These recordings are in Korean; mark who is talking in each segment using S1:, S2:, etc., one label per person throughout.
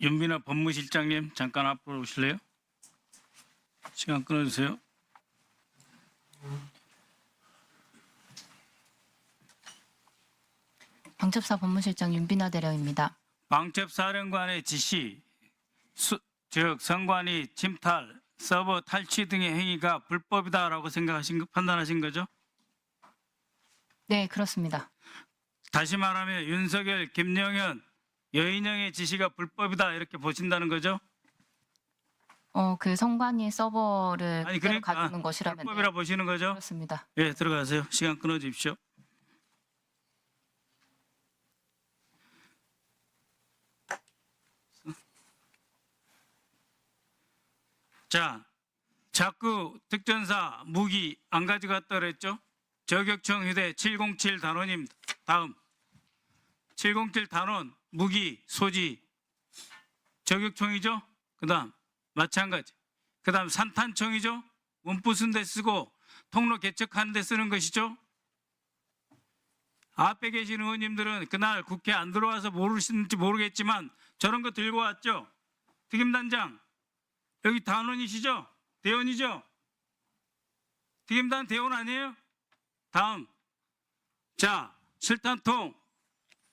S1: 윤민아 법무실장님 잠깐 앞으로 오실래요? 시간 끊어주세요.
S2: 방첩사 법무실장 윤비나 대령입니다.
S1: 방첩사령관의 지시, 수, 즉 선관위 침탈, 서버 탈취 등의 행위가 불법이다라고 생각하신 거- 판단하신 거죠?
S2: 네, 그렇습니다.
S1: 다시 말하면 윤석열, 김영현, 여인영의 지시가 불법이다 이렇게 보신다는 거죠?
S2: 어, 그 성관위 서버를
S1: 아니
S2: 그대로
S1: 그러니까
S2: 가두는 것이라면 네,
S1: 불법이라 보시는 거죠?
S2: 그렇습니다.
S1: 예, 들어가세요. 시간 끊어 주십시오. 자, 자꾸 특전사 무기 안 가져갔다 그랬죠? 저격총 휴대 707 단원님 다음 707 단원 무기 소지 저격총이죠? 그다음 마찬가지. 그다음 산탄총이죠? 문부 쓴데 쓰고 통로 개척하는 데 쓰는 것이죠? 앞에 계신 의원님들은 그날 국회 안 들어와서 모르시는지 모르겠지만 저런 거 들고 왔죠? 특임단장, 여기 단원이시죠? 대원이죠? 특임단 대원 아니에요? 다음. 자, 실탄통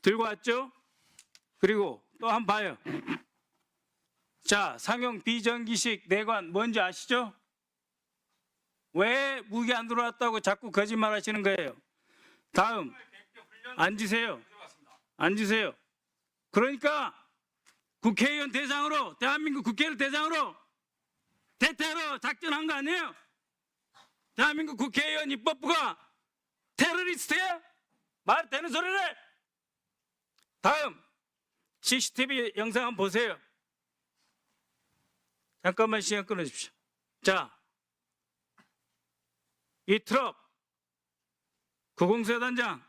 S1: 들고 왔죠? 그리고 또한번 봐요. 자, 상용 비정기식 내관 뭔지 아시죠? 왜 무기 안 들어왔다고 자꾸 거짓말 하시는 거예요? 다음 앉으세요. 앉으세요. 그러니까 국회의원 대상으로 대한민국 국회를 대상으로 대테러 작전한 거 아니에요? 대한민국 국회의원 입법부가 테러리스트야? 말 되는 소리를 다음 CCTV 영상 한번 보세요. 잠깐만 시간 끊어주십시오. 자, 이 트럭 구공수의 단장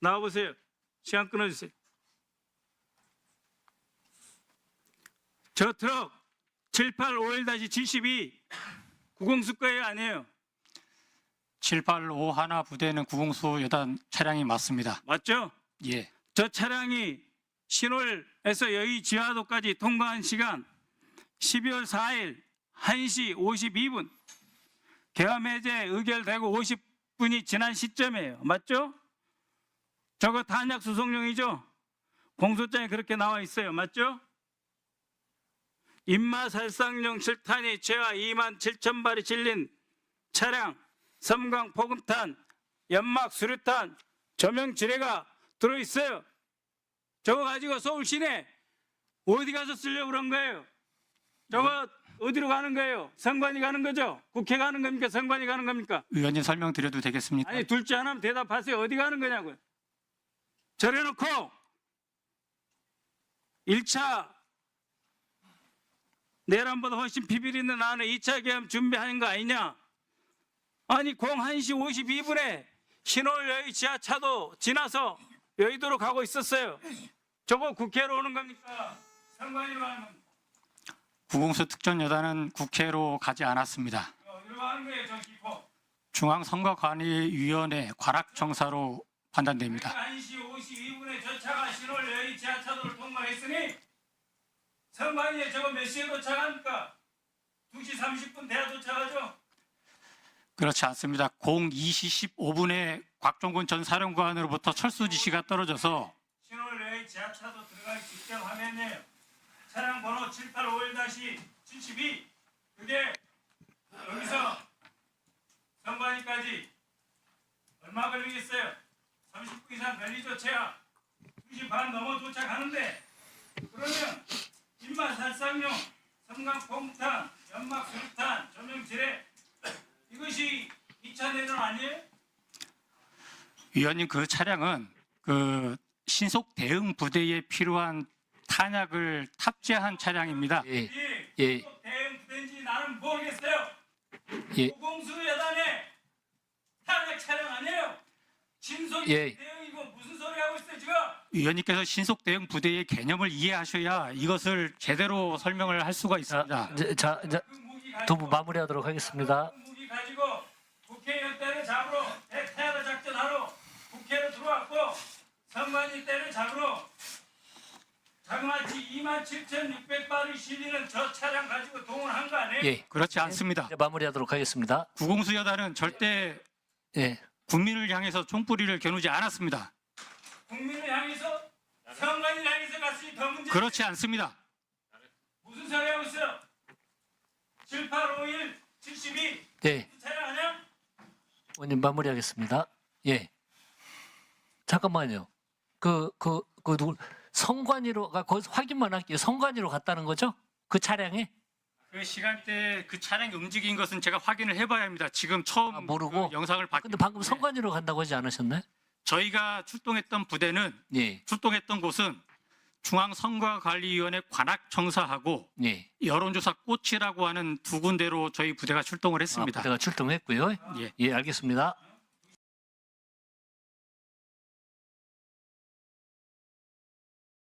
S1: 나와보세요. 시간 끊어주세요. 저 트럭 7851-72 구공수 거예요 아니에요?
S3: 785 하나 부대는 구공수 여단 차량이 맞습니다.
S1: 맞죠?
S3: 예.
S1: 저 차량이 신월에서 여의 지하도까지 통과한 시간 12월 4일 1시 52분 계엄 해제 의결되고 50분이 지난 시점이에요. 맞죠? 저거 탄약 수송용이죠? 공소장에 그렇게 나와 있어요. 맞죠? 입마살상용 실탄이 최하 2만 7천 발이 실린 차량, 섬광 포금탄, 연막 수류탄, 조명 지뢰가 들어있어요. 저거 가지고 서울 시내 어디 가서 쓰려고 그런 거예요? 저거 어디로 가는 거예요? 선관위 가는 거죠? 국회 가는 겁니까? 선관위 가는 겁니까?
S3: 의원님 설명드려도 되겠습니까?
S1: 아니 둘째 하나면 대답하세요. 어디 가는 거냐고요? 저래 놓고 1차 내란보다 훨씬 비밀 있는 안에 2차 계엄 준비하는 거 아니냐? 아니 0 1시 52분에 신월 여의 지하차도 지나서 여의도로 가고 있었어요. 저거 국회로 오는 겁니까? 선관위로 가는 겁니까?
S3: 구공수 특전 여단은 국회로 가지 않았습니다.
S1: 어디로 가는 거예요, 저 기포?
S3: 중앙선거관리위원회 관악청사로 판단됩니다.
S1: 1시 52분에 저 차가 신월 여의 지하차도를 통과했으니 선관위에 저거 몇 시에 도착합니까? 2시 30분 돼야 도착하죠?
S3: 그렇지 않습니다. 02시 15분에 곽종근 전 사령관으로부터 철수 지시가 떨어져서
S1: 여의 지하차도 들어가기 직전 화면이에요. 차량 번호 7851-72 그게 여기서 선관위까지 얼마 걸리겠어요? 30분 이상 걸리죠, 최하. 2시 반 넘어 도착하는데 그러면 입맛 살상용, 섬광 폭탄, 연막 수류탄, 조명 지뢰 이것이 2차 내전 아니에요?
S3: 위원님 그 차량은 그 신속 대응 부대에 필요한 탄약을 탑재한 차량입니다.
S4: 예,
S1: 이
S4: 예.
S1: 대응 부대인지 나는 모르겠어요.
S4: 예.
S1: 고공수 여단의 탄핵 차량 아니에요? 신속
S4: 예.
S1: 대응이고 무슨 소리 하고 있어요 지금?
S3: 위원님께서 신속 대응 부대의 개념을 이해하셔야 이것을 제대로 설명을 할 수가 있습니다.
S4: 자, 자, 자,
S1: 그 무기 가지고
S4: 두분 마무리하도록 하겠습니다.
S1: 그 무기 가지고 국회의원 때를 잡으러 대테러 작전하러 국회로 들어왔고 선관위 때를 잡으러 자그마치 27,600발이 실리는 저 차량 가지고 동원한 거 아니에요?
S4: 예.
S3: 그렇지 않습니다.
S4: 이제 마무리하도록 하겠습니다.
S3: 구공수 여단은 절대
S4: 예.
S3: 국민을 향해서 총뿌리를 겨누지 않았습니다.
S1: 국민을 향해서 선관위를 향해서 갔으니 더 문제
S3: 그렇지 않습니다.
S1: 무슨 소리 하고 있어요? 7851 72
S4: 예.
S1: 차량 아니야?
S4: 의원님 마무리하겠습니다. 예. 잠깐만요. 그, 그, 그 누구, 성관이로, 가 거기서 확인만 할게요. 성관이로 갔다는 거죠? 그 차량에?
S3: 그 시간대에 그 차량이 움직인 것은 제가 확인을 해봐야 합니다. 지금 처음
S4: 아, 모르고?
S3: 그 영상을 봤기
S4: 근데 방금
S3: 때문에
S4: 성관이로 간다고 하지 않으셨나요?
S3: 저희가 출동했던 부대는
S4: 예.
S3: 출동했던 곳은 중앙선거관리위원회 관악청사하고
S4: 예.
S3: 여론조사 꽃이라고 하는 두 군데로 저희 부대가 출동을
S4: 아,
S3: 했습니다.
S4: 부대가 출동했고요.
S3: 예.
S4: 예, 알겠습니다.